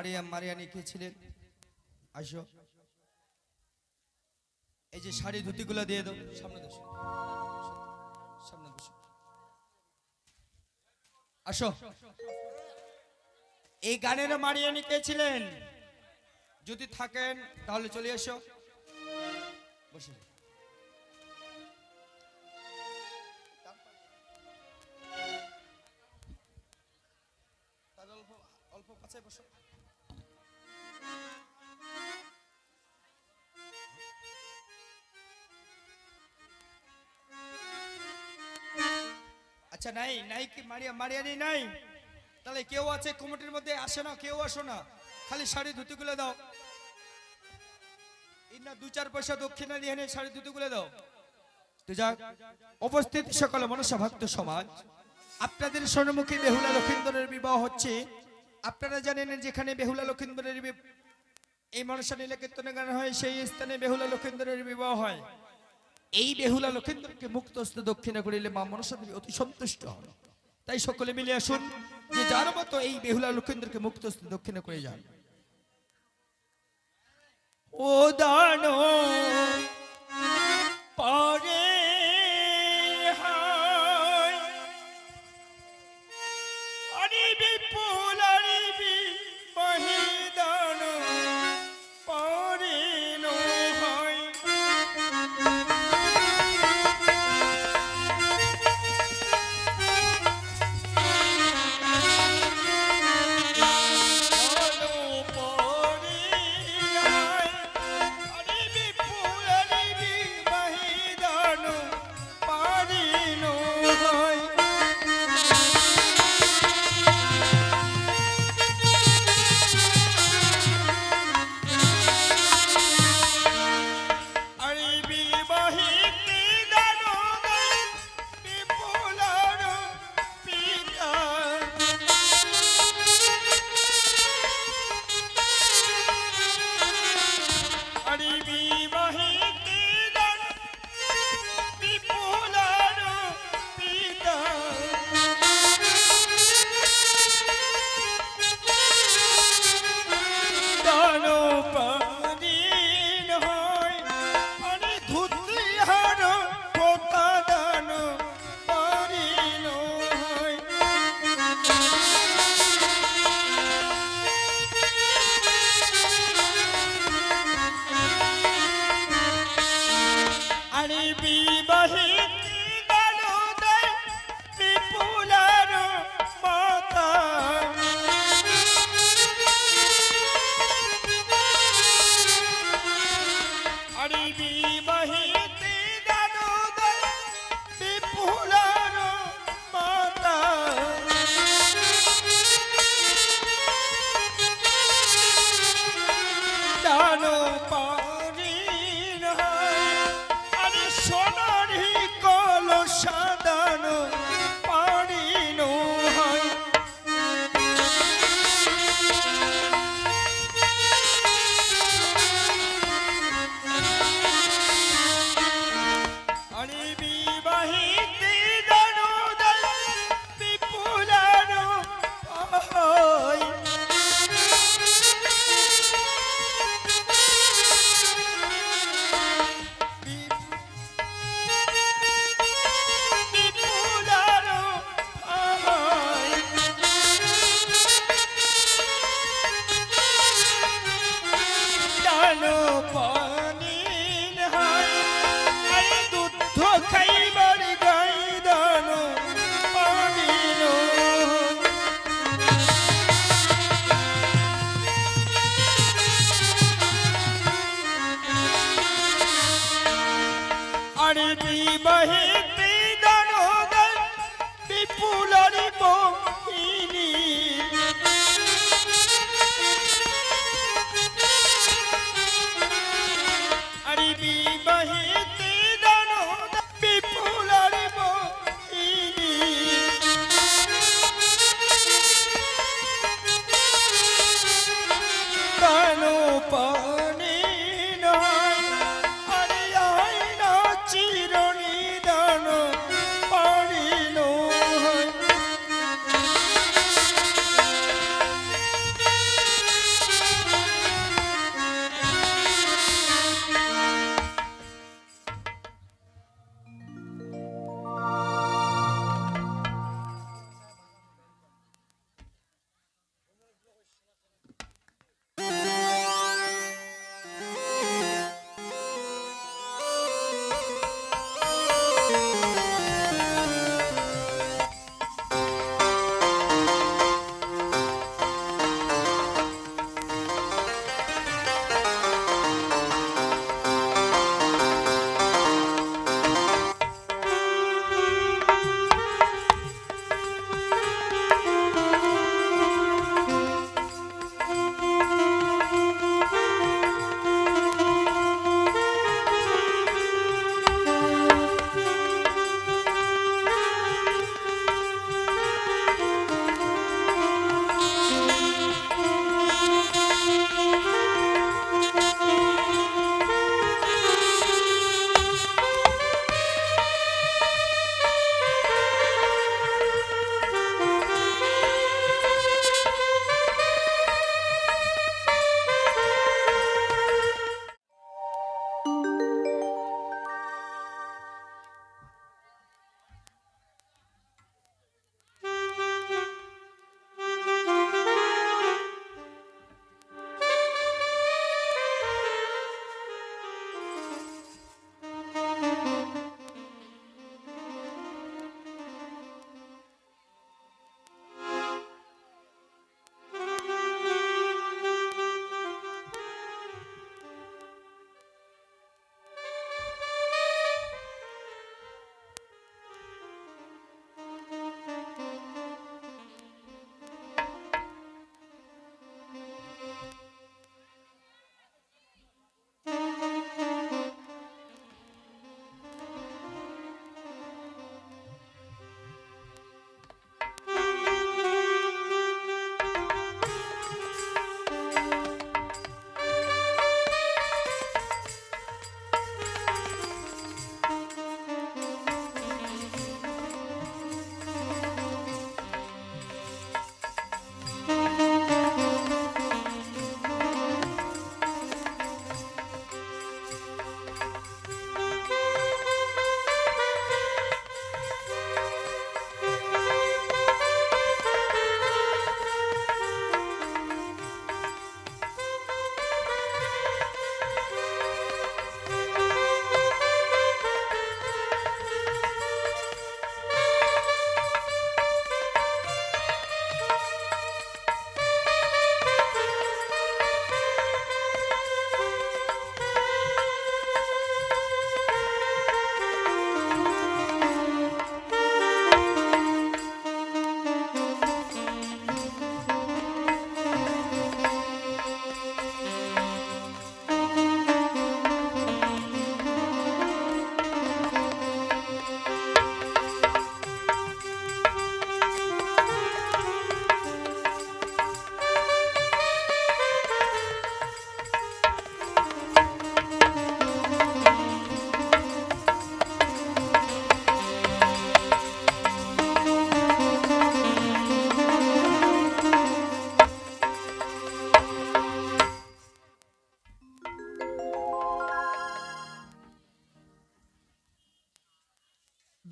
গানের মারিয়া কে ছিলেন? আসো। এই যে শাড়ি ধুতিগুলো দিয়ে দাও। সামনে বসো। সামনে বসো। আসো। এই গানের মারিয়ানি কে ছিলেন? যদি থাকেন, তাহলে চলে এসো। বসে। অল্প অল্প কাছে বসো। আচ্ছা নাই নাই কি মারিয়া, মারিয়ানি নাই? তাহলে কেউ আছে কমিটির মধ্যে? আসে না, কেউ আসো না। খালি শাড়ি ধুতি গুলো দাও। ইন্না দু চার পয়সা দক্ষিণা দিয়ে এনে শাড়ি ধুতি গুলো দাও। তো যাক, উপস্থিত সকল মনসা ভক্ত সমাজ, আপনাদের স্বর্ণমুখী বেহুলা লক্ষিন্দরের বিবাহ হচ্ছে। আপনারা জানেন যেখানে বেহুলা লক্ষিন্দরের এই মনসা নীলা কীর্তনে গান হয়, সেই স্থানে বেহুলা লক্ষিন্দরের বিবাহ হয়। এই বেহুলা লোকেন্দ্রকে মুক্ত হস্তে দক্ষিণা করিলে মা মনসা দেবী অতি সন্তুষ্ট হন। তাই সকলে মিলে আসুন, যে যার মতো এই বেহুলা লোকেন্দ্রকে মুক্ত হস্তে দক্ষিণা করে যান। ও দানো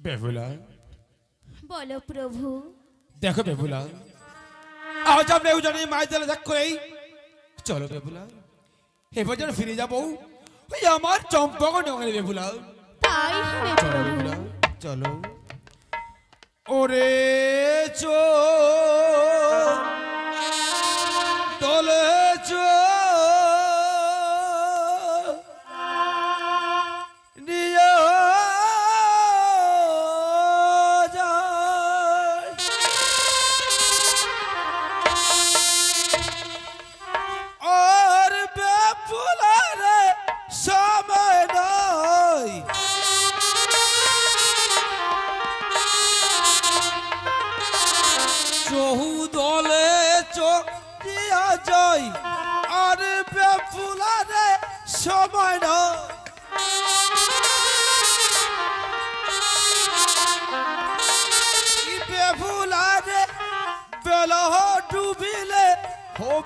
বেহুলা বলো প্রভু। দেখো বেহুলা আজ আমরা এই জানি মায়ের জলে দেখ করেই চলো বেহুলা এবার যেন ফিরে যাব। ওই আমার চম্পক নগরে বেহুলা তাই হবে চলো বেহুলা চলো। ওরে চো। দলে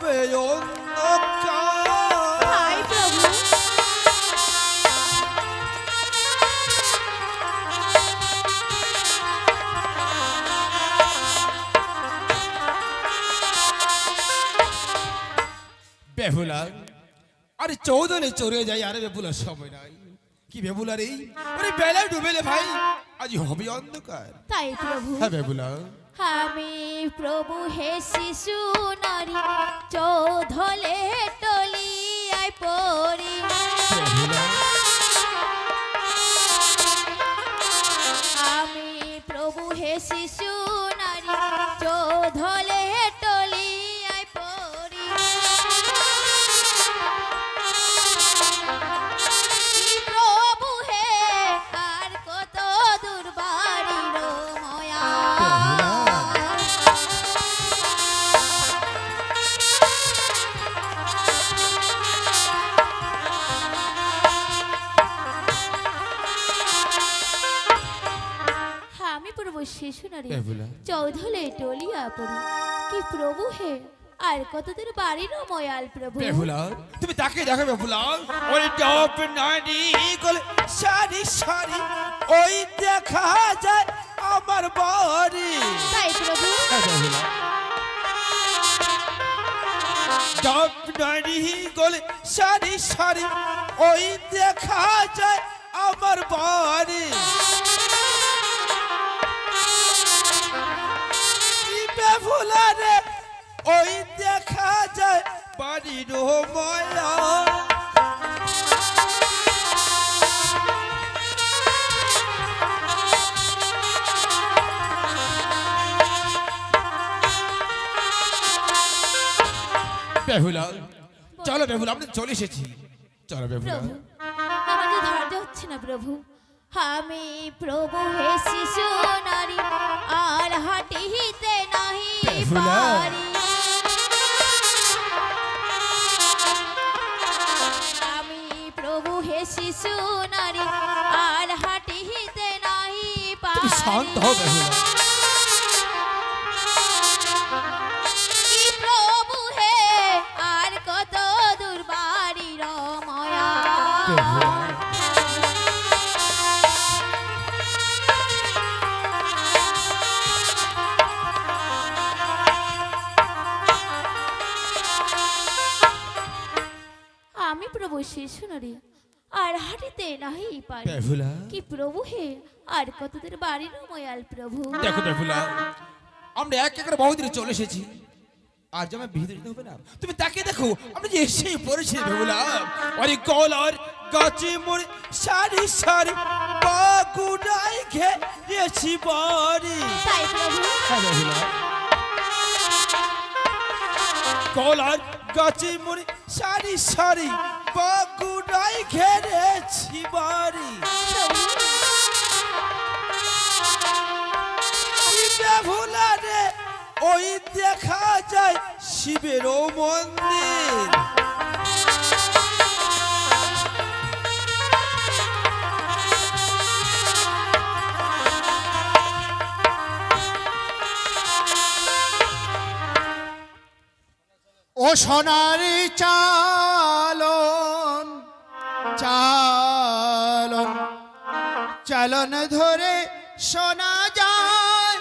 হবে বেহুলা আরে চৌদনে চড়ে যাই আরে বেহুলার সময় নাই। কি বেহুলা রে? আরে বেলা ডুবেলে ভাই আজ হবে অন্ধকার। তাই প্রভু। হ্যাঁ বেহুলা। আমি প্রভু হে শিশু নারী চৌধলে টলিয়ায় পড়ি। নারী চৌধলে টলিয়া পড়ি। কি প্রভু হে আর কতদিন বাড়ির ময়াল প্রভু? বেহুলা তুমি তাকে দেখো বেহুলা। ওই টপ নানি গলে সারি সারি ওই দেখা যায় আমার বাড়ি। তাই প্রভু। হ্যাঁ টপ নানি গলে সারি সারি ওই দেখা যায় আমার বাড়ি। ওই দেখা যায় বাড়ির ময়া। বেহুলা চলো বেহুলা আমরা চলে এসেছি। চলো বেহুলা প্রভু আমাদের হচ্ছে না প্রভু? আমি প্রভু হে শিশু নারী আর হাঁটিতে নাহি। পারি। শিশু নারী আর হাঁটিতে নাহি শান্ত পারি নাহি পারি বেহুলা কি প্রভু হে? আর কতদের বাড়ির ময়াল প্রভু? দেখো বেহুলা আমরা এক এক করে বহুদিনে চলে এসেছি। আর যেমন ভিতরে যেতে হবে না। তুমি তাকে দেখো আমরা যে এসেই পড়েছি বেহুলা অরে কলার গাছে মরে সারি সারি বাগুড়াই ঘেরেছি বাড়ি। তাই প্রভু। হ্যাঁ কলার গাছে মরে সারি সারি বাগুড়াই ঘেরেছি বাড়ি। শিবে ভোলা ওই দেখা যায় শিবেরও মন্দির। ও সোনারি চালন চালন ধরে শোনা যায়।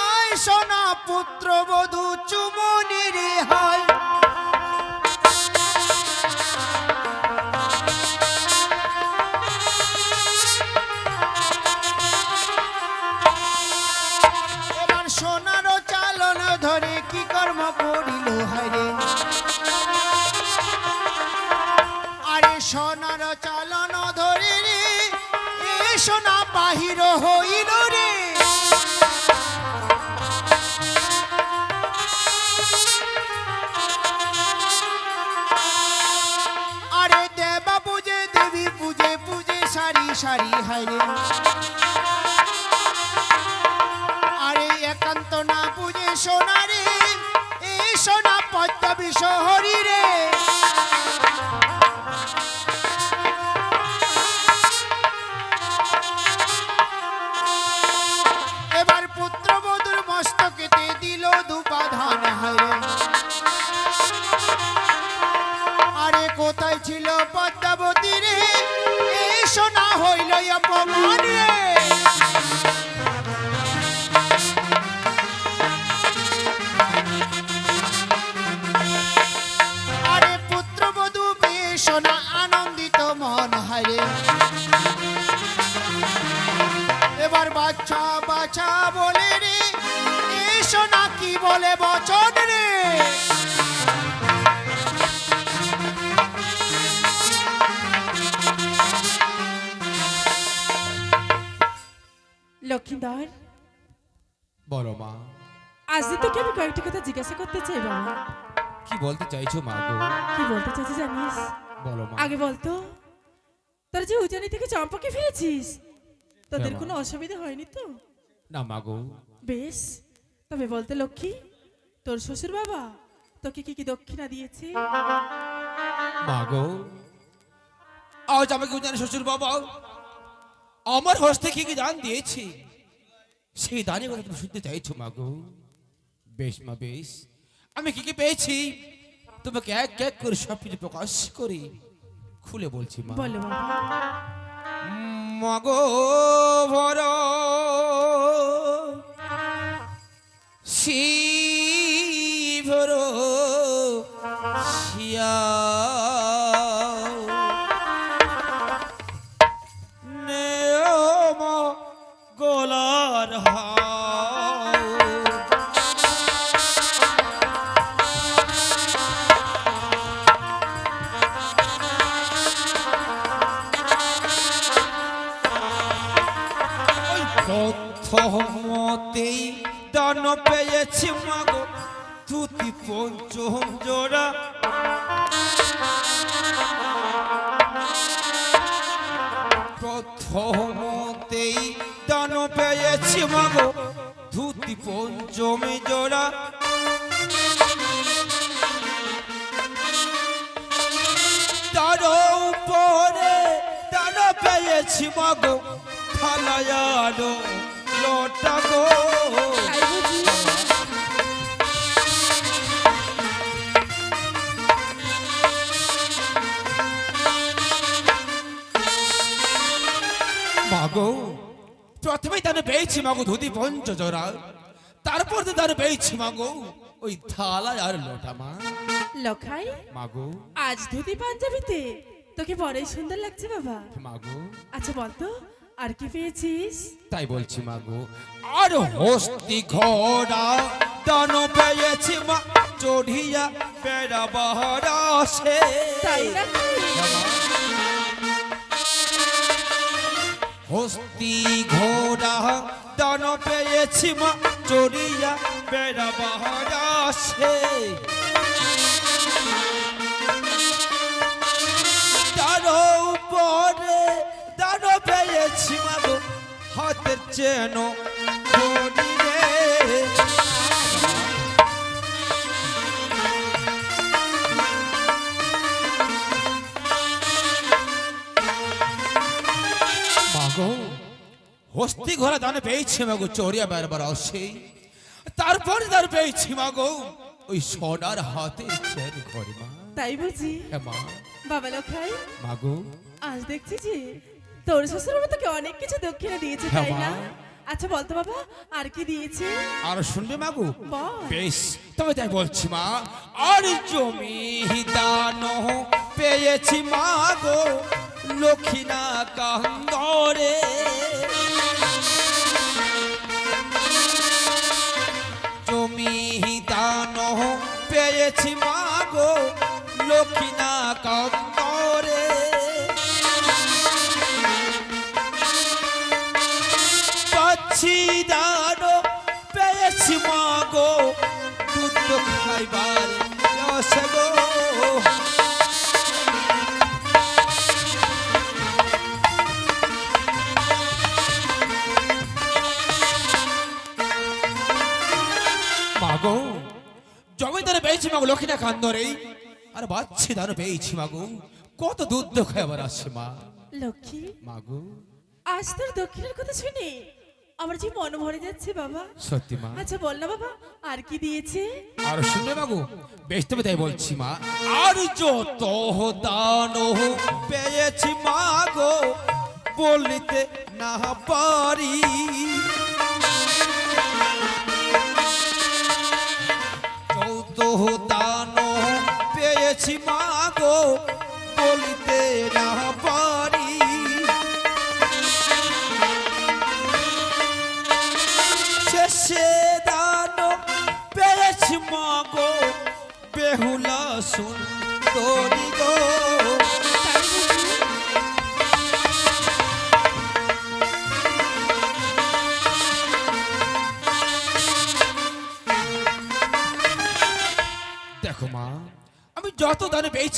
আয় সোনা পুত্র বধূ চুমনি রে হয়। বাহির হইল রে। আরে দেবা পূজে দেবী পূজে পূজে সারি সারি একান্ত না রে এই সোনা পদ্মবী শহরি রে। কয়েকটা কথা জিজ্ঞাসা করতে চাই বাবা কি বলতে চাইছো মা গো? কি বলতে চাইছি জানিস? বলো মা। আগে বলতো তোর যে উজানি থেকে চম্পাকে ফিরেছিস তোদের হ্যাঁ, কোনো অসুবিধা হয়নি তো? না মা গো। বেশ তবে বলতে লক্ষ্মী তোর শ্বশুর বাবা তোকে কি কি দক্ষিণা দিয়েছে? মা গো আজ আমাকে জানে শ্বশুর বাবা আমার হস্তে কি কি দান দিয়েছি সেই দানের কথা তুমি শুনতে চাইছো মা গো। বেশ মা বেশ। আমি কি কি পেয়েছি? তোমাকে এক এক করে সব কিছু প্রকাশ করি। খুলে বলছি মা। বলো মগো ভর শিভর শিয়া জোড়া। প্রথমতেই দান পেয়েছি মাগো, ধুতি পঞ্চমী জোড়া। তার উপরে দান পেয়েছি মাগো থালায়ারো লোটা গো মাগো। প্রথমে তানে পেয়েছি মাগো ধুতি পঞ্চজোড়া তারপর তো তানে পেয়েছি মাগো ওই থালা আর লোটা মা। লখাই মাগো। আজ ধুতি পাঞ্জাবিতে? তোকে বড়ই সুন্দর লাগছে বাবা। মাগো। আচ্ছা বলতো আর কি পেয়েছিস? তাই বলছি মাগো আর হস্তি ঘোড়া দান পেয়েছি মা চড়িয়া বেড়া বাহারা সে। তাই নাকি? হস্তি ঘোড়া দান পেয়েছি মা, চড়িয়া বেড়া বাহারা সে তার উপরে দান পেয়েছি মা হাতের চেন হস্তি ঘোড়া দানে পেয়েছি মাগো চড়িয়া বেড়াবার আসে তারপরে দান পেয়েছি মাগো ওই সোনার হাতে চেন ঘরে মা। তাই বুঝি? হ্যাঁ মা। বাবা লখাই মাগো। আজ দেখছি যে তোর শ্বশুর তোকে অনেক কিছু দক্ষিণা দিয়েছে হ্যাঁ, তাই না? আচ্ছা বলতো বাবা আর কি দিয়েছে? আর শুনবে মাগো? বেশ তবে তাই বলছি মা আর জমি দান পেয়েছি মাগো লক্ষ্মীনা কান্দরে। পেয়েছি মাগো লক্ষ্মীনা কন্দরে পাচ্ছি দানো পেয়েছি মাগো দুধ খাইবার পেয়েছি মাগো লক্ষ্মীনা কান্দরে আর বাচ্চি দানো পেয়েছি মাগো। কত দুধ খাইবার আসছে মা। লক্ষ্মী? মাগো। আজ তোর দক্ষিণের কথা শুনে? আমার যে মন ভরে যাচ্ছে বাবা। সত্যি মা। আচ্ছা বল না বাবা আর কি দিয়েছে? আর শুনবে মাগো? বেশ তবে তাই বলছি মা। আর যত দান পেয়েছি মাগো বলিতে না পারি।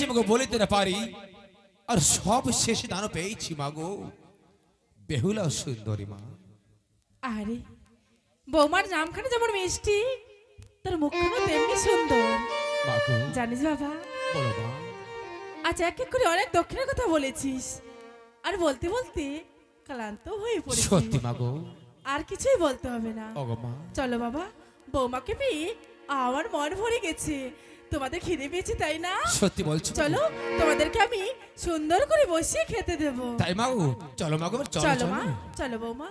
পেয়েছি মাগো বলিতে না পারি। আর সব শেষে দান পেয়েছি মাগো বেহুলা সুন্দরী মা। আরে বৌমার নামখানে যেমন মিষ্টি তার মুখখানা তেমনি সুন্দর। মাগো জানিস বাবা? বলো মা। আজ এক এক করে অনেক দক্ষিণের কথা বলেছিস। আর বলতে বলতে ক্লান্ত হয়ে পড়েছি। সত্যি মাগো আর কিছুই বলতে হবে না। চলো বাবা বৌমাকে পেয়ে আমার মন ভরে গেছে। তোমাদের খিদে পেয়েছে তাই না? সত্যি বলছো? চলো তোমাদেরকে আমি সুন্দর করে বসিয়ে খেতে দেব। তাই মাগো চলো মাগো চলো চলো। মা চলো বৌমা।